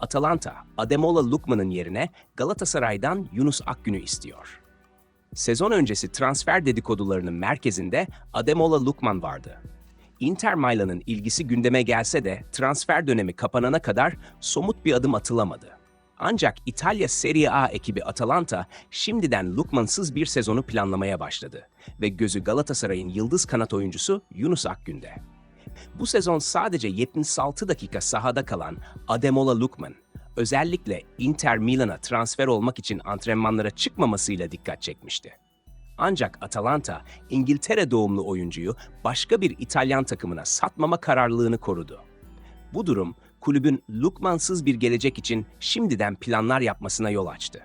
Atalanta, Ademola Lukman'ın yerine Galatasaray'dan Yunus Akgün'ü istiyor. Sezon öncesi transfer dedikodularının merkezinde Ademola Lukman vardı. Inter Milan'ın ilgisi gündeme gelse de transfer dönemi kapanana kadar somut bir adım atılamadı. Ancak İtalya Serie A ekibi Atalanta şimdiden Lukmansız bir sezonu planlamaya başladı ve gözü Galatasaray'ın yıldız kanat oyuncusu Yunus Akgün'de. Bu sezon sadece 76 dakika sahada kalan Ademola Lukman, özellikle Inter Milan'a transfer olmak için antrenmanlara çıkmamasıyla dikkat çekmişti. Ancak Atalanta, İngiltere doğumlu oyuncuyu başka bir İtalyan takımına satmama kararlılığını korudu. Bu durum kulübün Lukmansız bir gelecek için şimdiden planlar yapmasına yol açtı.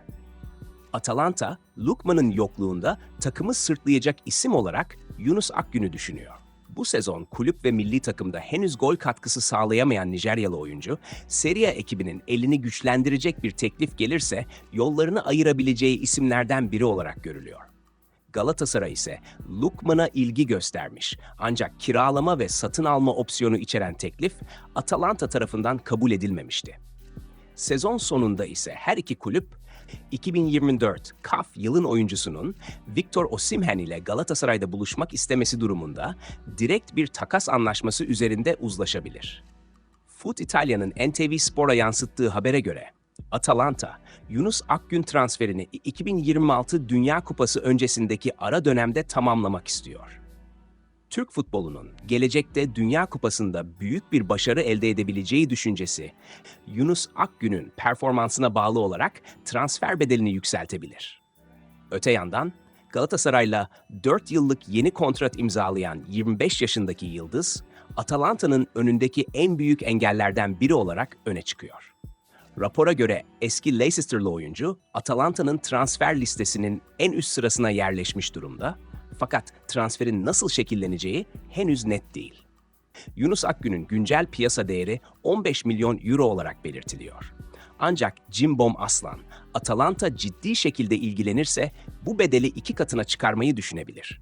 Atalanta, Lukman'ın yokluğunda takımı sırtlayacak isim olarak Yunus Akgün'ü düşünüyor. Bu sezon kulüp ve milli takımda henüz gol katkısı sağlayamayan Nijeryalı oyuncu, Serie A ekibinin elini güçlendirecek bir teklif gelirse yollarını ayırabileceği isimlerden biri olarak görülüyor. Galatasaray ise Lukman'a ilgi göstermiş ancak kiralama ve satın alma opsiyonu içeren teklif Atalanta tarafından kabul edilmemişti. Sezon sonunda ise her iki kulüp 2024 CAF yılın oyuncusunun Victor Osimhen ile Galatasaray'da buluşmak istemesi durumunda direkt bir takas anlaşması üzerinde uzlaşabilir. Foot Italia'nın NTV Spor'a yansıttığı habere göre Atalanta, Yunus Akgün transferini 2026 Dünya Kupası öncesindeki ara dönemde tamamlamak istiyor. Türk futbolunun gelecekte Dünya Kupası'nda büyük bir başarı elde edebileceği düşüncesi, Yunus Akgün'ün performansına bağlı olarak transfer bedelini yükseltebilir. Öte yandan Galatasaray'la 4 yıllık yeni kontrat imzalayan 25 yaşındaki Yıldız, Atalanta'nın önündeki en büyük engellerden biri olarak öne çıkıyor. Rapora göre eski Leicester'lı oyuncu Atalanta'nın transfer listesinin en üst sırasına yerleşmiş durumda fakat transferin nasıl şekilleneceği henüz net değil. Yunus Akgün'ün güncel piyasa değeri 15 milyon euro olarak belirtiliyor. Ancak Cimbom Aslan, Atalanta ciddi şekilde ilgilenirse bu bedeli iki katına çıkarmayı düşünebilir.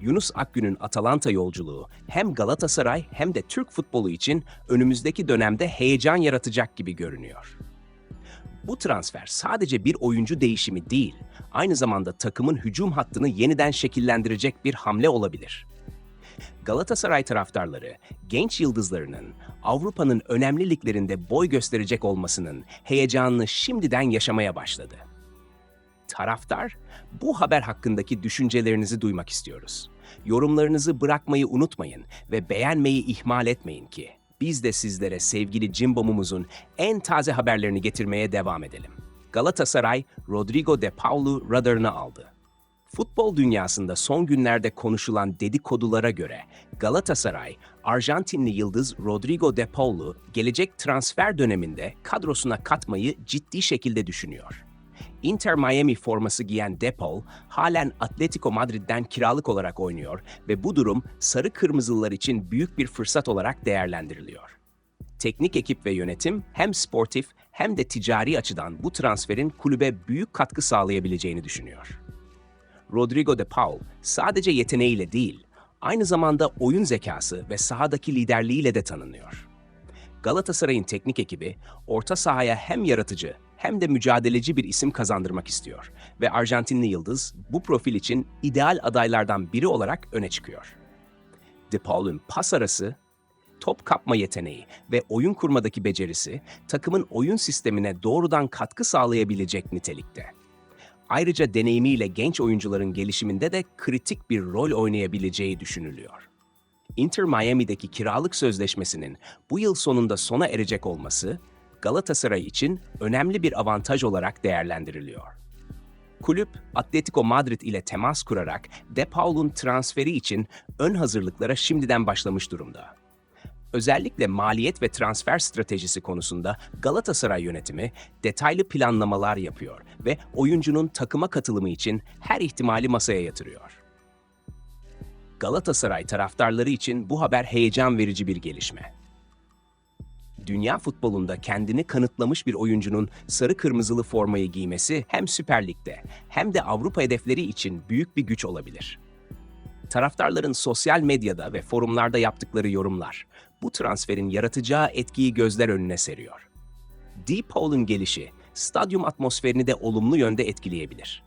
Yunus Akgün'ün Atalanta yolculuğu hem Galatasaray hem de Türk futbolu için önümüzdeki dönemde heyecan yaratacak gibi görünüyor. Bu transfer sadece bir oyuncu değişimi değil, aynı zamanda takımın hücum hattını yeniden şekillendirecek bir hamle olabilir. Galatasaray taraftarları genç yıldızlarının Avrupa'nın önemli liglerinde boy gösterecek olmasının heyecanını şimdiden yaşamaya başladı. Taraftar, bu haber hakkındaki düşüncelerinizi duymak istiyoruz. Yorumlarınızı bırakmayı unutmayın ve beğenmeyi ihmal etmeyin ki biz de sizlere sevgili Cimbom'umuzun en taze haberlerini getirmeye devam edelim. Galatasaray, Rodrigo de Paul'u radarına aldı. Futbol dünyasında son günlerde konuşulan dedikodulara göre Galatasaray, Arjantinli yıldız Rodrigo de Paul'u gelecek transfer döneminde kadrosuna katmayı ciddi şekilde düşünüyor. Inter Miami forması giyen Depol halen Atletico Madrid'den kiralık olarak oynuyor ve bu durum sarı kırmızılılar için büyük bir fırsat olarak değerlendiriliyor. Teknik ekip ve yönetim hem sportif hem de ticari açıdan bu transferin kulübe büyük katkı sağlayabileceğini düşünüyor. Rodrigo de Paul sadece yeteneğiyle değil, aynı zamanda oyun zekası ve sahadaki liderliğiyle de tanınıyor. Galatasaray'ın teknik ekibi orta sahaya hem yaratıcı hem de mücadeleci bir isim kazandırmak istiyor ve Arjantinli yıldız bu profil için ideal adaylardan biri olarak öne çıkıyor. De Paul'un pas arası, top kapma yeteneği ve oyun kurmadaki becerisi takımın oyun sistemine doğrudan katkı sağlayabilecek nitelikte. Ayrıca deneyimiyle genç oyuncuların gelişiminde de kritik bir rol oynayabileceği düşünülüyor. Inter Miami'deki kiralık sözleşmesinin bu yıl sonunda sona erecek olması Galatasaray için önemli bir avantaj olarak değerlendiriliyor. Kulüp, Atletico Madrid ile temas kurarak De Paul'un transferi için ön hazırlıklara şimdiden başlamış durumda. Özellikle maliyet ve transfer stratejisi konusunda Galatasaray yönetimi detaylı planlamalar yapıyor ve oyuncunun takıma katılımı için her ihtimali masaya yatırıyor. Galatasaray taraftarları için bu haber heyecan verici bir gelişme. Dünya futbolunda kendini kanıtlamış bir oyuncunun sarı kırmızılı formayı giymesi hem Süper Lig'de hem de Avrupa hedefleri için büyük bir güç olabilir. Taraftarların sosyal medyada ve forumlarda yaptıkları yorumlar bu transferin yaratacağı etkiyi gözler önüne seriyor. Deepol'un gelişi stadyum atmosferini de olumlu yönde etkileyebilir.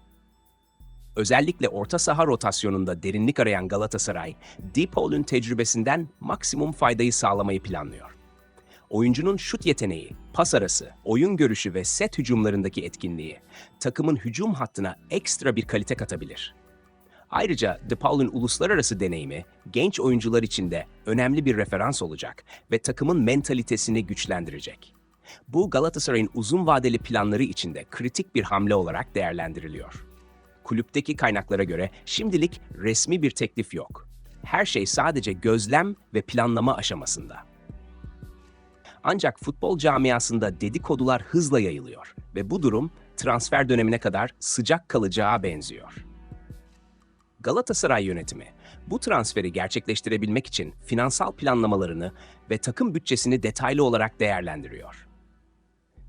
Özellikle orta saha rotasyonunda derinlik arayan Galatasaray, Deepol'un tecrübesinden maksimum faydayı sağlamayı planlıyor. Oyuncunun şut yeteneği, pas arası, oyun görüşü ve set hücumlarındaki etkinliği takımın hücum hattına ekstra bir kalite katabilir. Ayrıca DePaul'un uluslararası deneyimi genç oyuncular için de önemli bir referans olacak ve takımın mentalitesini güçlendirecek. Bu Galatasaray'ın uzun vadeli planları içinde kritik bir hamle olarak değerlendiriliyor. Kulüpteki kaynaklara göre şimdilik resmi bir teklif yok. Her şey sadece gözlem ve planlama aşamasında. Ancak futbol camiasında dedikodular hızla yayılıyor ve bu durum transfer dönemine kadar sıcak kalacağı benziyor. Galatasaray yönetimi bu transferi gerçekleştirebilmek için finansal planlamalarını ve takım bütçesini detaylı olarak değerlendiriyor.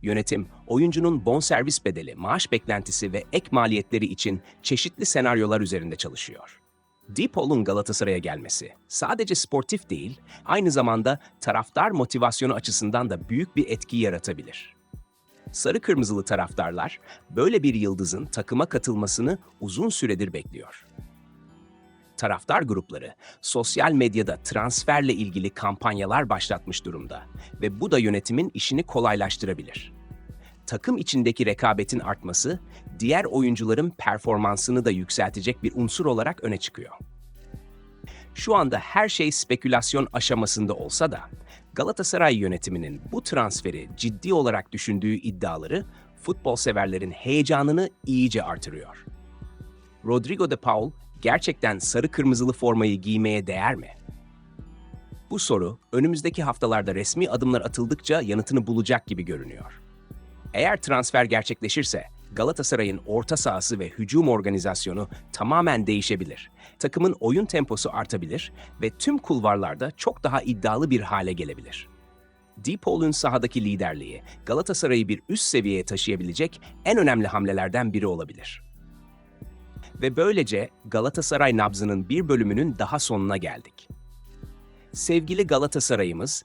Yönetim, oyuncunun bonservis bedeli, maaş beklentisi ve ek maliyetleri için çeşitli senaryolar üzerinde çalışıyor. Deepol'un Galatasaray'a gelmesi sadece sportif değil, aynı zamanda taraftar motivasyonu açısından da büyük bir etki yaratabilir. Sarı kırmızılı taraftarlar böyle bir yıldızın takıma katılmasını uzun süredir bekliyor. Taraftar grupları sosyal medyada transferle ilgili kampanyalar başlatmış durumda ve bu da yönetimin işini kolaylaştırabilir. Takım içindeki rekabetin artması diğer oyuncuların performansını da yükseltecek bir unsur olarak öne çıkıyor. Şu anda her şey spekülasyon aşamasında olsa da Galatasaray yönetiminin bu transferi ciddi olarak düşündüğü iddiaları futbol severlerin heyecanını iyice artırıyor. Rodrigo de Paul gerçekten sarı kırmızılı formayı giymeye değer mi? Bu soru önümüzdeki haftalarda resmi adımlar atıldıkça yanıtını bulacak gibi görünüyor. Eğer transfer gerçekleşirse Galatasaray'ın orta sahası ve hücum organizasyonu tamamen değişebilir. Takımın oyun temposu artabilir ve tüm kulvarlarda çok daha iddialı bir hale gelebilir. Deepol'un sahadaki liderliği Galatasaray'ı bir üst seviyeye taşıyabilecek en önemli hamlelerden biri olabilir. Ve böylece Galatasaray nabzının bir bölümünün daha sonuna geldik. Sevgili Galatasaray'ımız